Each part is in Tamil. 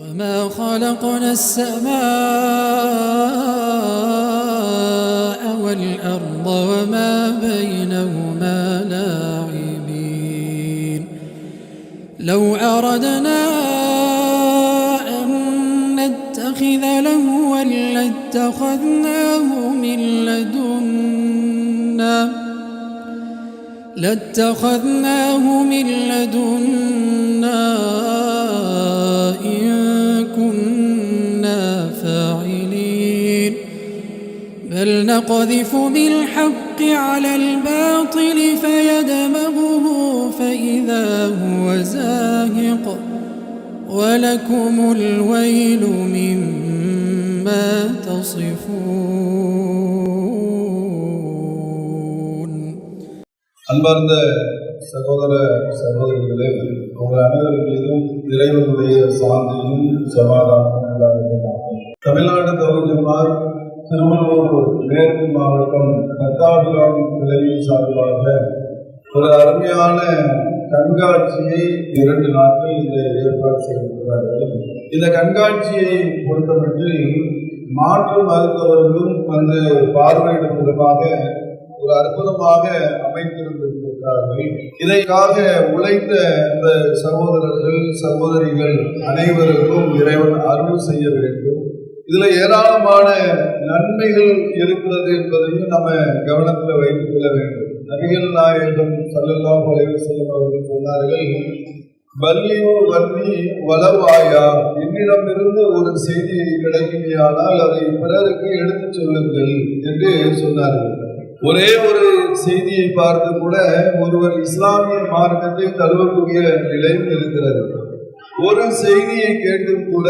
وما خلقنا السماء والأرض وما بينهما لاعبين لو أردنا أن نتخذ لهوا لاتخذناه من لدنا لاتخذناه من لدنا إن كنا فاعلين بل نقذف بالحق على الباطل فيدمغه فإذا هو زاهق ولكم الويل مما تصفون அன்பார்ந்த சகோதர சகோதரிகளே உங்கள் அனைவர்களிலும் இறைவனுடைய சாந்தியும் சமாதானமும் உண்டாகும் தமிழ்நாடு கவர்மெண்ட் திருவள்ளூர் மேற்கு மாவட்டம் நத்தாபிராம் கிளையின் சார்பாக ஒரு அருமையான கண்காட்சியை இரண்டு நாட்கள் இந்த ஏற்பாடு செய்திருக்கிறார்கள். இந்த கண்காட்சியை பொறுத்தமட்டில் மாற்று மருத்துவர்களும் வந்து பார்வையிடுவதற்காக ஒரு அற்புதமாக அமைத்திருந்திருக்கிறார்கள் இதற்காக உழைத்த இந்த சகோதரர்கள் சகோதரிகள் அனைவருக்கும் இறைவன் அருள் செய்ய வேண்டும். இதுல ஏராளமான நன்மைகள் இருக்கிறது என்பதையும் நம்ம கவனத்தில் வைத்துக் கொள்ள வேண்டும். நபிகள் நாயகம் சல்லல்லாஹு அலைஹி செல்லும் அவர்கள் சொன்னார்கள் வல்லியோ வன்னி வளவாயா என்னிடமிருந்து ஒரு செய்தி கிடைக்குமையானால் அதை பிறருக்கு எடுத்துச் சொல்லுங்கள் என்று சொன்னார்கள். ஒரே ஒரு செய்தியை பார்த்து கூட ஒருவர் இஸ்லாமிய மார்க்கத்தை தழுவக்கூடிய நிலையும் இருக்கிறது ஒரு செய்தியை கேட்டும் கூட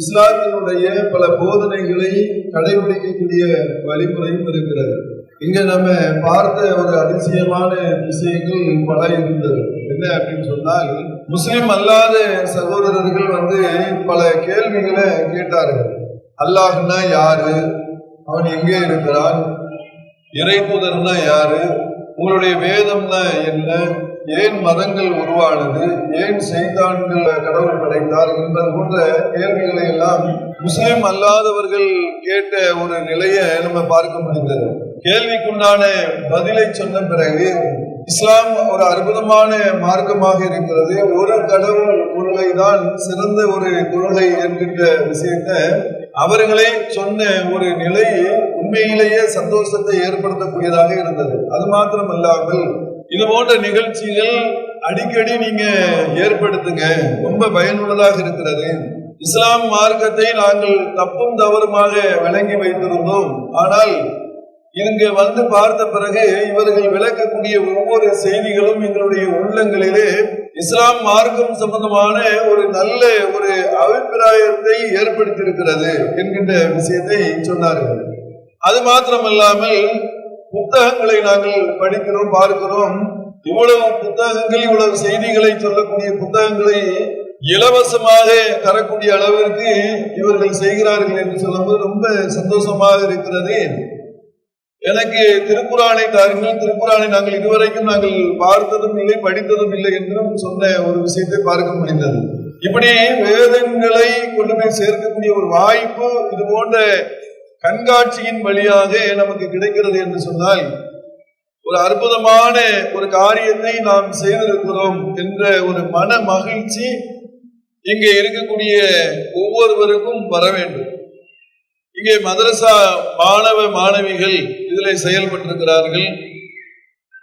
இஸ்லாத்தினுடைய பல போதனைகளை கடைபிடிக்கக்கூடிய வழிமுறையும் இருக்கிறது. இங்க நம்ம பார்த்த ஒரு அதிசயமான விஷயங்கள் பல இருந்தது. என்ன அப்படின்னு சொன்னால் முஸ்லிம் அல்லாத சகோதரர்கள் வந்து பல கேள்விகளை கேட்டார்கள். அல்லாஹ்னா யாரு? அவன் எங்கே இருக்கிறான்? இறைப்புதர்னா யாரு? உங்களுடைய வேதம்னா என்ன? ஏன் மதங்கள் உருவானது? ஏன் செய்தான்கள் கடவுள் படைத்தார் என்பது போன்ற கேள்விகளை எல்லாம் முஸ்லிம் அல்லாதவர்கள் கேட்ட ஒரு நிலையை நம்ம பார்க்க முடிந்தது. கேள்விக்குண்டான பதிலை சொன்ன பிறகு இஸ்லாம் ஒரு அற்புதமான மார்க்கமாக இருக்கிறது. ஒரு கடவுள் கொள்கை தான் சிறந்த ஒரு கொள்கை என்கின்ற விஷயத்தை அவர்களே சொன்ன ஒரு நிலை உண்மையிலேயே சந்தோஷத்தை ஏற்படுத்தக்கூடியதாக இருந்தது. அது மாத்திரம் அல்லாமல் இது போன்ற நிகழ்ச்சிகள் அடிக்கடி நீங்க ஏற்படுத்துங்க. ரொம்ப பயனுள்ளதாக இருக்கிறது. இஸ்லாம் மார்க்கத்தை நாங்கள் தப்பும் தவறுமாக விளங்கி வைத்திருந்தோம். ஆனால் இங்க வந்து பார்த்த பிறகு இவர்கள் விளக்கக்கூடிய ஒவ்வொரு செய்திகளும் எங்களுடைய உள்ளங்களிலே இஸ்லாம் மார்க்கம் சம்பந்தமான ஒரு நல்ல ஒரு அபிப்பிராயத்தை ஏற்படுத்தியிருக்கிறது என்கின்ற விஷயத்தை சொன்னார்கள். அது மாத்திரமல்லாமல் புத்தகங்களை நாங்கள் படிக்கிறோம் பார்க்கிறோம். இவ்வளவு புத்தகங்கள் இவ்வளவு செய்திகளை சொல்லக்கூடிய புத்தகங்களை இலவசமாக தரக்கூடிய அளவிற்கு இவர்கள் செய்கிறார்கள் என்று சொல்லும்போது ரொம்ப சந்தோஷமாக இருக்கிறது. எனக்கு திருக்குறானை தாருங்கள் திருக்குறானை நாங்கள் இதுவரைக்கும் நாங்கள் பார்த்ததும் இல்லை படித்ததும் இல்லை என்றும் சொன்ன ஒரு விஷயத்தை பார்க்க முடிந்தது. இப்படி வேதங்களை கொண்டு போய் சேர்க்கக்கூடிய ஒரு வாய்ப்பு இது போன்ற கண்காட்சியின் வழியாக நமக்கு கிடைக்கிறது என்று சொன்னால் ஒரு அற்புதமான ஒரு காரியத்தை நாம் செய்திருக்கிறோம் என்ற ஒரு மன மகிழ்ச்சி இங்கே இருக்கக்கூடிய ஒவ்வொருவருக்கும் வர வேண்டும். இங்கே மதரசா மாணவ மாணவிகள் இதில் செயல்பட்டிருக்கிறார்கள்.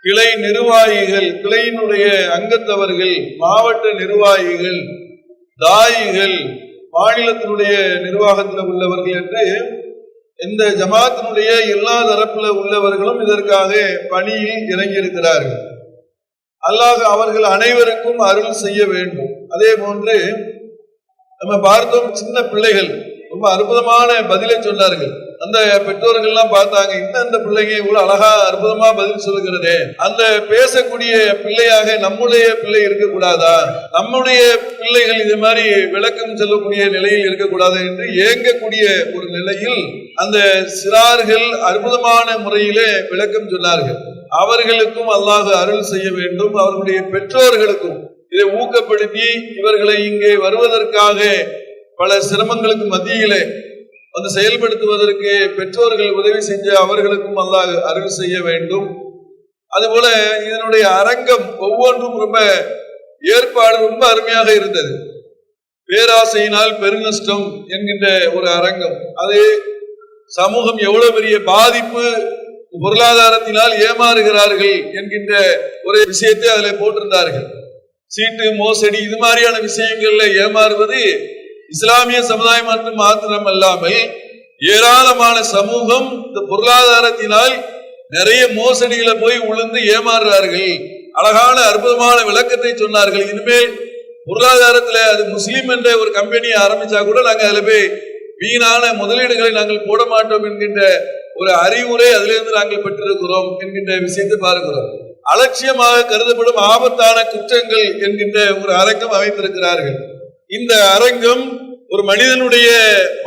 கிளை நிர்வாகிகள் கிளையினுடைய அங்கத்தவர்கள் மாவட்ட நிர்வாகிகள் தாயிகள் மாநிலத்தினுடைய நிர்வாகத்தில் உள்ளவர்கள் என்று இந்த ஜமாத்தினுடைய எல்லா தரப்புல உள்ளவர்களும் இதற்காக பணியில் இறங்கியிருக்கிறார்கள். அல்லாஹ் அவர்கள் அனைவருக்கும் அருள் செய்ய வேண்டும். அதே போன்று நம்ம பார்த்தோம் சின்ன பிள்ளைகள் ரொம்ப அற்புதமான பதிலை சொன்னார்கள். அந்த பெற்றோர்கள்லாம் பார்த்தாங்க இன்னும் அந்த பிள்ளைங்க இவ்வளவு அழகா அற்புதமா பதில் சொல்லுகிறதே. அந்த பேசக்கூடிய பிள்ளையாக நம்முடைய பிள்ளை இருக்கக்கூடாதா? நம்முடைய பிள்ளைகள் இது மாதிரி விளக்கம் சொல்லக்கூடிய நிலையில் இருக்கக்கூடாது என்று ஏங்கக்கூடிய ஒரு நிலையில் அந்த சிறார்கள் அற்புதமான முறையிலே விளக்கம் சொன்னார்கள். அவர்களுக்கும் அல்லாஹ் அருள் செய்ய வேண்டும். அவர்களுடைய பெற்றோர்களுக்கும் இதை ஊக்கப்படுத்தி இவர்களை இங்கே வருவதற்காக பல சிரமங்களுக்கு மத்தியிலே வந்து செயல்படுத்துவதற்கு பெற்றோர்கள் உதவி செஞ்ச அவர்களுக்கும் அல்லாஹ் அருள் செய்ய வேண்டும். அதுபோல இதனுடைய அரங்கம் ஒவ்வொன்றும் ரொம்ப ஏற்பாடு ரொம்ப அருமையாக இருந்தது. பேராசையினால் பெருநஷ்டம் என்கின்ற ஒரு அரங்கம். அது சமூகம் எவ்வளவு பெரிய பாதிப்பு பொருளாதாரத்தினால் ஏமாறுகிறார்கள் என்கின்ற ஒரு விஷயத்தை அதில் போட்டிருந்தார்கள். சீட்டு மோசடி இது மாதிரியான விஷயங்கள்ல ஏமாறுவது இஸ்லாமிய சமுதாயம் மட்டும் மாத்திரம் அல்லாமல் ஏராளமான சமூகம் இந்த பொருளாதாரத்தினால் நிறைய மோசடிகளை போய் உளுந்து ஏமாறுறார்கள். அழகான அற்புதமான விளக்கத்தை சொன்னார்கள். இனிமேல் பொருளாதாரத்துல அது முஸ்லீம் என்ற ஒரு கம்பெனியை ஆரம்பிச்சா கூட நாங்க அதுல போய் வீணான முதலீடுகளை நாங்கள் போட மாட்டோம் என்கின்ற ஒரு அறிவுரை அதிலிருந்து நாங்கள் பெற்றிருக்கிறோம் என்கின்ற விஷயத்தை பார்க்கிறோம். அலட்சியமாக கருதப்படும் ஆபத்தான குற்றங்கள் என்கின்ற ஒரு அரங்கம் அமைத்திருக்கிறார்கள். இந்த அரங்கம் ஒரு மனிதனுடைய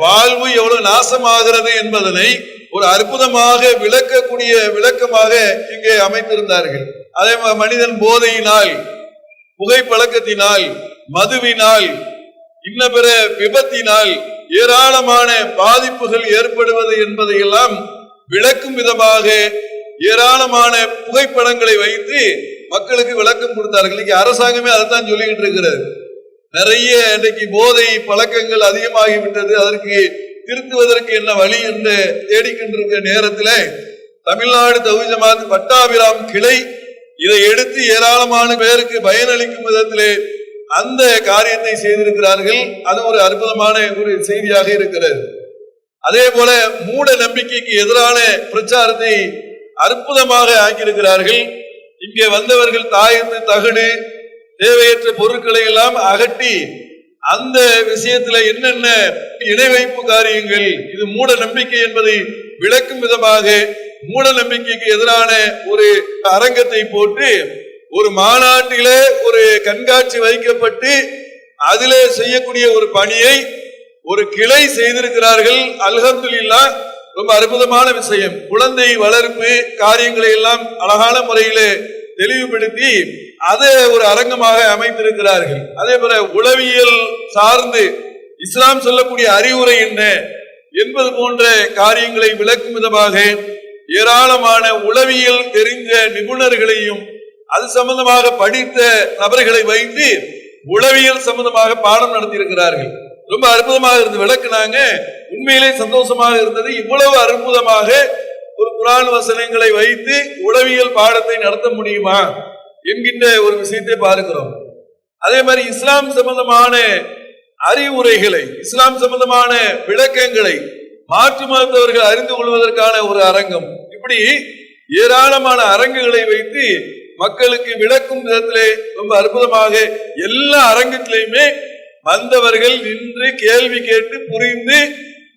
வாழ்வு எவ்வளவு நாசமாகிறது என்பதனை ஒரு அற்புதமாக விளக்கக்கூடிய விளக்கமாக இங்கே அமைத்திருந்தார்கள். அதே மாதிரி மனிதன் போதையினால் புகைப்பழக்கத்தினால் மதுவினால் இன்ன பிற விபத்தினால் ஏராளமான பாதிப்புகள் ஏற்படுவது என்பதையெல்லாம் விளக்கும் விதமாக ஏராளமான புகைப்படங்களை வைத்து மக்களுக்கு விளக்கம் கொடுத்தார்கள். இன்னைக்கு அரசாங்கமே அதைத்தான் சொல்லிக்கிட்டு இருக்கிறது. நிறைய இன்றைக்கு போதை பழக்கங்கள் அதிகமாகிவிட்டது. அதற்கு திருத்துவதற்கு என்ன வழி என்று தேடிக்கின்ற நேரத்தில் தமிழ்நாடு தகுதி ஜமாத் பட்டாபிராம் கிளை இதை எடுத்து ஏராளமான பேருக்கு பயனளிக்கும் விதத்திலே அந்த காரியத்தை செய்திருக்கிறார்கள். அது ஒரு அற்புதமான ஒரு செய்தியாக இருக்கிறது. அதே போல மூட நம்பிக்கைக்கு எதிரான பிரச்சாரத்தை அற்புதமாக ஆக்கியிருக்கிறார்கள். இங்கே வந்தவர்கள் தாயத்து தகடு தேவையற்ற பொருட்களை எல்லாம் அகட்டி அந்த விஷயத்துல என்னென்ன இணை வைப்பு காரியங்கள் இது மூட நம்பிக்கை என்பதை விளக்கும் விதமாக மூட நம்பிக்கைக்கு எதிரான ஒரு அரங்கத்தை போட்டு ஒரு மாநாட்டிலே ஒரு கண்காட்சி வைக்கப்பட்டு அதிலே செய்யக்கூடிய ஒரு பணியை ஒரு கிளை செய்திருக்கிறார்கள். அல்ஹம்துல்லா ரொம்ப அற்புதமான விஷயம். குழந்தை வளர்ப்பு காரியங்களை எல்லாம் அழகான முறையிலே தெளிவுபடுத்தி அதை ஒரு அரங்கமாக அமைத்திருக்கிறார்கள். அதே போல உளவியல் சார்ந்து இஸ்லாம் சொல்லக்கூடிய அறிவுரை என்ன என்பது போன்ற காரியங்களை விளக்கும் விதமாக ஏராளமான உளவியல் தெரிந்த நிபுணர்களையும் அது சம்பந்தமாக படித்த நபர்களை வைத்து உளவியல் சம்பந்தமாக பாடம் நடத்தியிருக்கிறார்கள். ரொம்ப அற்புதமாக இருந்து விளக்குனாங்க. உண்மையிலே சந்தோஷமாக இருந்தது. இவ்வளவு அற்புதமாக ஒரு குரான் வசனங்களை வைத்து உளவியல் பாடத்தை நடத்த முடியுமா என்கின்ற ஒரு விஷயத்தை பார்க்கிறோம். அதே மாதிரி இஸ்லாம் சம்பந்தமான அறிவுரைகளை இஸ்லாம் சம்பந்தமான விளக்கங்களை மாற்று மருத்துவர்கள் அறிந்து கொள்வதற்கான ஒரு அரங்கம். இப்படி ஏராளமான அரங்குகளை வைத்து மக்களுக்கு விளக்கும் விதத்திலே ரொம்ப அற்புதமாக எல்லா அரங்கத்திலையுமே வந்தவர்கள் நின்று கேள்வி கேட்டு புரிந்து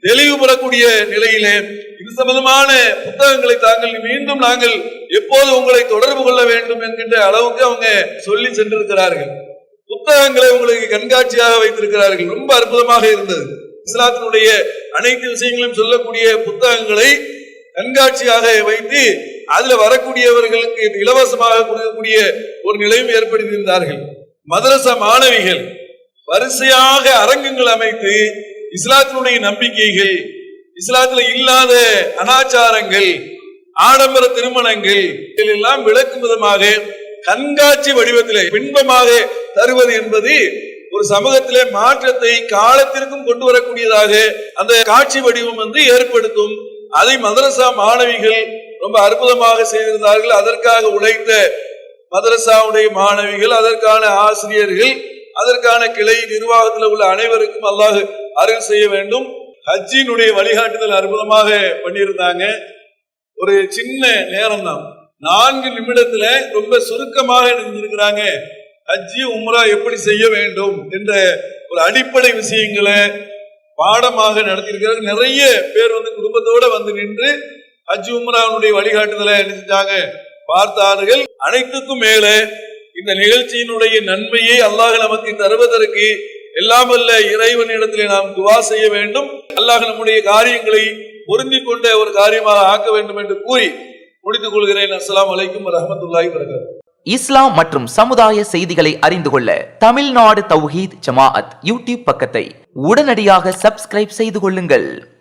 தெளிவு பெறக்கூடிய நிலையிலே இது சம்பந்தமான புத்தகங்களை தாங்கள் மீண்டும் நாங்கள் எப்போது உங்களை தொடர்பு கொள்ள வேண்டும் என்கின்ற அளவுக்கு அவங்க சொல்லி சென்றிருக்கிறார்கள். புத்தகங்களை உங்களுக்கு கண்காட்சியாக வைத்திருக்கிறார்கள். ரொம்ப அற்புதமாக இருந்தது. இஸ்லாத்தினுடைய அனைத்து விஷயங்களையும் சொல்லக்கூடிய புத்தகங்களை கண்காட்சியாக வைத்து அதுல வரக்கூடியவர்களுக்கு இலவசமாக கொடுக்கக்கூடிய ஒரு நிலையும் ஏற்படுத்தியிருந்தார்கள் மதரச மாணவிகள் வரிசையாக அரங்கங்கள் அமைத்து இஸ்லாத்தினுடைய நம்பிக்கைகள் இஸ்லாத்துல இல்லாத அனாச்சாரங்கள் ஆடம்பர திருமணங்கள் எல்லாம் விளக்கும் விதமாக கண்காட்சி வடிவத்திலே பின்பமாக தருவது என்பது ஒரு சமூகத்திலே மாற்றத்தை காலத்திற்கும் கொண்டு வரக்கூடியதாக அந்த காட்சி வடிவம் வந்து ஏற்படுத்தும் அதை மதரசா மாணவிகள் ரொம்ப அற்புதமாக செய்திருந்தார்கள். அதற்காக உழைத்த மதரசாவுடைய மாணவிகள் அதற்கான ஆசிரியர்கள் அதற்கான கிளை நிர்வாகத்தில் உள்ள அனைவருக்கும் அல்லாஹ் அருள் செய்ய வேண்டும். ஹஜ்ஜினுடைய வழிகாட்டுதல் அற்புதமாக பண்ணியிருந்தாங்க. ஒரு சின்ன நேரம் தான் நான்கு நிமிடத்துல ரொம்ப சுருக்கமாக நினைஞ்சிருக்கிறாங்க ஹஜ்ஜி உம்ரா எப்படி செய்ய வேண்டும் என்ற ஒரு அடிப்படை விஷயங்களை பாடமாக நடத்தியிருக்கிறாங்க நிறைய பேர் வந்து குடும்பத்தோட வந்து நின்று ஹஜ் உம்ரானுடைய வழிகாட்டுதலை என்ன செஞ்சாங்க பார்த்தார்கள் அனைத்துக்கும் மேல இந்த நிகழ்ச்சியினுடைய நன்மையை அல்லாஹ் நமக்கு தருவதற்கு எல்லாம் வல்ல இறைவனிடத்திலே நாம் துவா செய்ய வேண்டும். அல்லாஹ் நம்முடைய காரியங்களை பொருந்தி கொண்ட ஒரு காரியமாக ஆக்க வேண்டும் என்று கூறி முடித்துக் கொள்கிறேன். அஸ்லாம் வலைக்கும் வரஹ்மத்துல்லாஹி வரகாத்துஹு இஸ்லாம் மற்றும் சமுதாய செய்திகளை அறிந்து கொள்ள தமிழ்நாடு தௌஹீத் ஜமாஅத் யூடியூப் பக்கத்தை உடனடியாக சப்ஸ்கிரைப் செய்து கொள்ளுங்கள்.